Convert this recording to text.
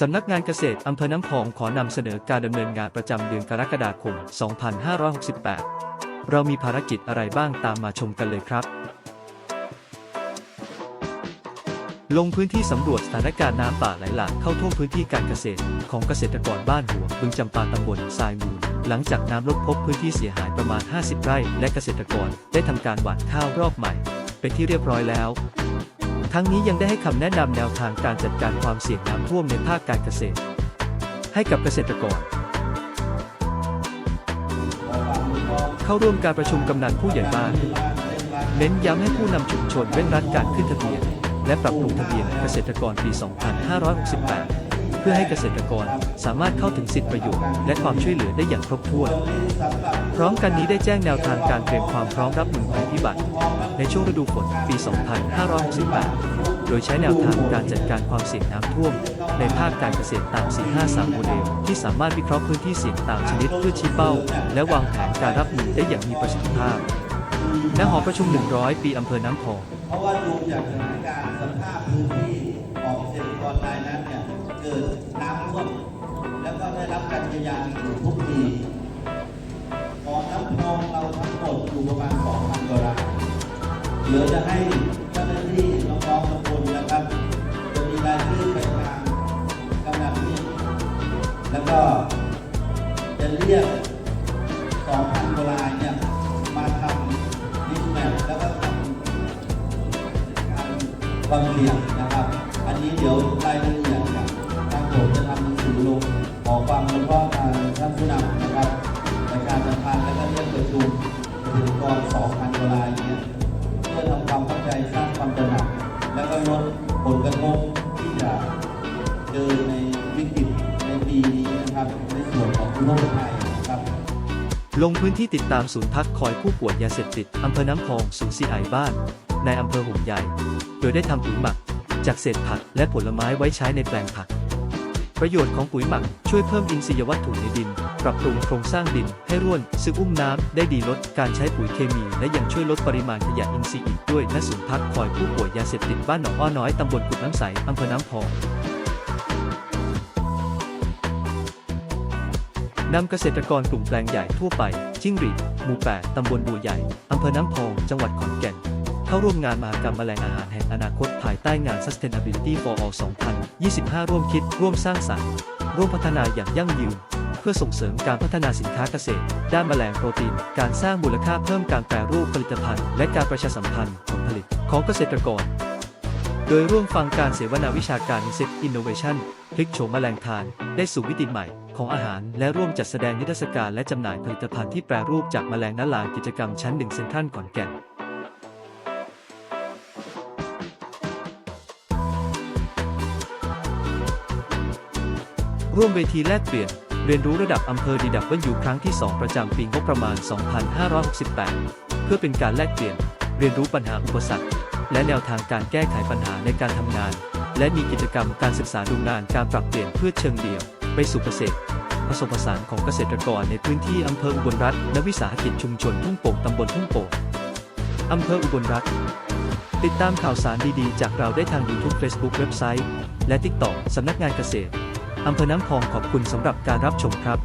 สำนักงานเกษตรอำเภอน้ำพองขอนำเสนอการดำเนินงานประจำเดือนกรกฎาคม 2568 เรามีภารกิจอะไรบ้างตามมาชมกันเลยครับ ลงพื้นที่สำรวจสถานการณ์น้ำป่าไหลหลากเข้าท่วมพื้นที่การเกษตร ของเกษตรกรบ้านหัวบึงจำปาตำบลทรายมูลหลังจากน้ำลดพบพื้นที่เสียหายประมาณ 50 ไร่ และเกษตรกรได้ทำการหว่านข้าวรอบใหม่ เป็นที่เรียบร้อยแล้ว ทั้งนี้ยังได้ให้คำแนะนำแนวทางการจัดการความเสี่ยงน้ำท่วมในภาคการเกษตร ให้กับเกษตรกร เข้าร่วมการประชุมกำนันผู้ใหญ่บ้าน เน้นย้ำให้ผู้นำชุมชนเว้นรัดการขึ้นทะเบียน และปรับปรุงทะเบียนเกษตรกรปี 2568 เพื่อให้เกษตรกรสามารถเข้าถึงสิทธิประโยชน์และความช่วยเหลือได้อย่างครบถ้วน พร้อมกันนี้ได้แจ้งแนวทางการเตรียมความพร้อมรับมือภัยพิบัติ ในช่วงฤดูฝนปี 2568 โดยใช้แนวทางการจัดการความเสี่ยงน้ำท่วม ในภาคการเกษตรตาม 453 โมเดล ที่สามารถวิเคราะห์พื้นที่เสี่ยงตามชนิดเพื่อชี้เป้า และวางแผนการรับมือได้อย่างมีประสิทธิภาพณหอประชุม 100 ปีอำเภอน้ำพอง เกิดน้ำท่วมแล้วก็ได้รับการเยียวยาอยู่ทุกปีของน้ำพองเราทั้งหมดอยู่ประมาณ2,000กว่ารายเดี๋ยวจะให้เจ้าหน้าที่น้องๆทุกคนนะครับ จะมีรายชื่อไปทางกำนันนี่แล้วก็จะเรียก2,000กว่ารายเนี่ยมาทำดิสแมปแล้วก็ทำการบางเรียนนะครับ อันนี้เดี๋ยวรายละเอียด ผมจะทำหนังสือลงขอความรู้ข้อทางท่านผู้นำนะครับในการสัมพันและก็เรียกประชุมเกษตรกร2,000กว่ารายเนี่ยเพื่อทำความเข้าใจสร้างความตระหนัก และก็ลดผลกระทบที่จะเจอในวิกฤตในปีนี้นะครับ ในส่วนของโรคภัยครับลงพื้นที่ติดตามศูนย์พักคอยผู้ป่วยยาเสพติดอำเภอน้ำพองศูนย์ซีไอบ้านในอำเภอหุมใหญ่ โดยได้ทำปุ๋ยหมัก จากเศษผักและผลไม้ไว้ใช้ในแปลงผัก ประโยชน์ของปุ๋ยหมัก ช่วยเพิ่มอินทรียวัตถุในดิน ปรับปรุงโครงสร้างดินให้ร่วน ซึมอุ้มน้ำได้ดีลดการใช้ปุ๋ยเคมี และยังช่วยลดปริมาณขยะอินทรีย์อีกด้วยณศูนย์พักคอยผู้ป่วยยาเสพติดบ้านหนองอ้อน้อยตำบลกุดน้ำใสอำเภอน้ำพองนำเกษตรกรกลุ่มแปลงใหญ่ทั่วไปจิ้งหรีดหมู่8ตำบลบัวใหญ่อำเภอน้ำพอง จังหวัดขอนแก่น เข้าร่วมงานมหกรรมแมลงอาหารแห่งอนาคตภายใต้งาน Sustainability for All 2025 ร่วมคิด ร่วมสร้างสรรค์ ร่วมพัฒนาอย่างยั่งยืน เพื่อส่งเสริมการพัฒนาสินค้าเกษตร ด้านแมลงโปรตีน การสร้างมูลค่าเพิ่มการแปรรูปผลิตภัณฑ์ และการประชาสัมพันธ์ผลผลิตของเกษตรกร โดยร่วมฟังการเสวนาวิชาการ Set Innovation พลิกโฉมแมลงทานได้สู่วิติใหม่ของอาหารและร่วมจัดแสดงนิทรรศการและจำหน่ายผลิตภัณฑ์ที่แปรรูปจากแมลงณลานกิจกรรมชั้นหนึ่งเซ็นทรัลขอนแก่น ร่วมเวทีแลกเปลี่ยน เรียนรู้ระดับอำเภอดีดับเบิลยูครั้งที่ 2 ประจำปีงบประมาณ 2568 เพื่อเป็นการแลกเปลี่ยน เรียนรู้ปัญหาอุปสรรค และแนวทางการแก้ไขปัญหาในการทำงาน และมีกิจกรรมการศึกษาดูงานการปรับเปลี่ยนเพื่อเชิงเดี่ยว ไปสู่เกษตรผสมผสานของเกษตรกรในพื้นที่อำเภออุบลรัฐและวิสาหกิจชุมชนทุ่งโป่งตำบลทุ่งโป่งอำเภออุบลรัฐติดตามข่าวสารดีๆ จากเราได้ทาง YouTube Facebook เว็บไซต์ และ TikTok สำนักงานเกษตร อำเภอน้ำพองขอบคุณสำหรับการรับชมครับ